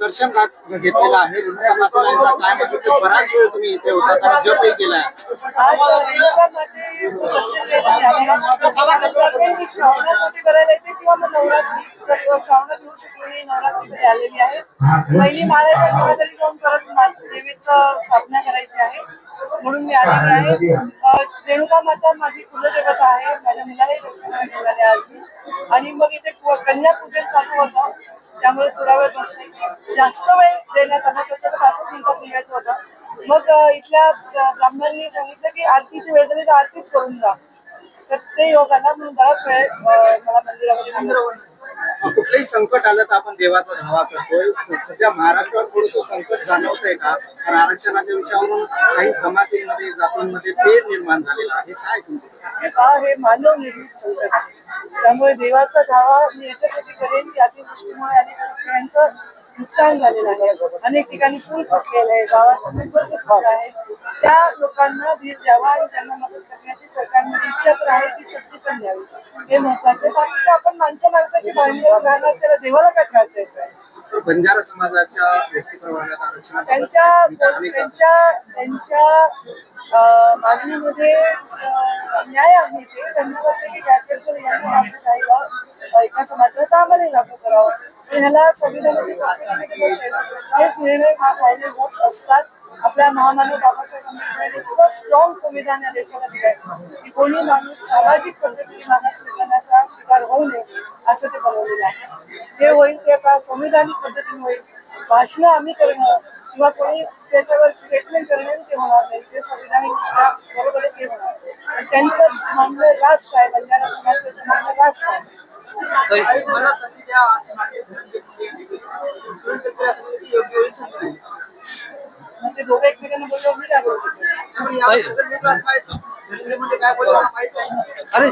दर्शन घेतलेलं आहे. रेणुका मातेला काय बराच वेळ तुम्ही इथे होता आणि जपही केला करायला येते किंवा आलेली आहे. पहिली माळेच्या घरातरी जाऊन परत मा- देवीचं स्थापना करायची आहे. म्हणून मी आलेली आहे. रेणुका माता माझी कुलदेवता आहे. माझ्या मुलालाही दर्शन मिळाले आज मी. आणि मग इथे कन्या पूजन चालू होतं त्यामुळे थोडा वेळ बसले जास्त वेळ देण्यात आला तसं तर पाच मिनिटात निघायचं होतं. मग इथल्या ब्राह्मणांनी सांगितलं की आरतीची वेळ झाली तर आरतीच करून जा. तर ते योग आला म्हणून बराच वेळ मला मंदिरामध्ये थांबावं. कुठलंही संकट आलं तर आपण देवाचा धावा करतोय. सध्या महाराष्ट्रावर थोडंसं संकट जाणवतंय का? कारण आरक्षणाच्या विषयावरून काही जमातींमध्ये जातींमध्ये तेढ निर्माण झालेलं आहे. काय तुमचं? हे हे मानव निर्मित संकट आहे. त्यामुळे देवाचा धावा मी याच्यासाठी करेन की अतिवृष्टीमुळे अनेक शेतकऱ्यांचं नुकसान झालेलं आहे. अनेक ठिकाणी पूल फुटलेलं आहे. गावाचा संपर्क आहे त्या लोकांना धीर द्यावा आणि त्यांना मदत करण्याची सरकारमध्ये इच्छा तर आहे ती शक्ती पण द्यावी. हे महत्वाचं बाकी आपण माणसं माणसाची भांडण राहणार त्याला देवाला काय त्रास द्यायचा आहे? बंजारा समाजाच्या त्यांच्या त्यांच्या त्यांच्या मागणीमध्ये न्याय अभिनेते ते त्यांना वाटते की गायकवाड यांनी लागू राहिलं अं, एका समाजाला तर आम्हालाही लागू करावं. ह्याला संविधानाची हेच निर्णय हा फायदे होत असतात. आपल्या महामानव बाबासाहेब आंबेडकरांनी इतकं स्ट्रॉंग संविधान या देशाला दिलंय. की कोणी माणूस सामाजिक पद्धतीने मागासलेपणाचा शिकार होऊ नये असं ते बनवलेलं आहे. जे होईल ते आता संविधानिक पद्धतीने होईल. भाषणं आम्ही करणं किंवा कोणी त्याच्यावर स्टेटमेंट करणं ते होणार नाही. ते संविधानिक बरोबर ते होणार पण त्यांचं मानणं रास्त आहे बंजारा समाजाचं मानणं रास्त आहे. ते दोघं एकमेकांना काय बोलतो अरे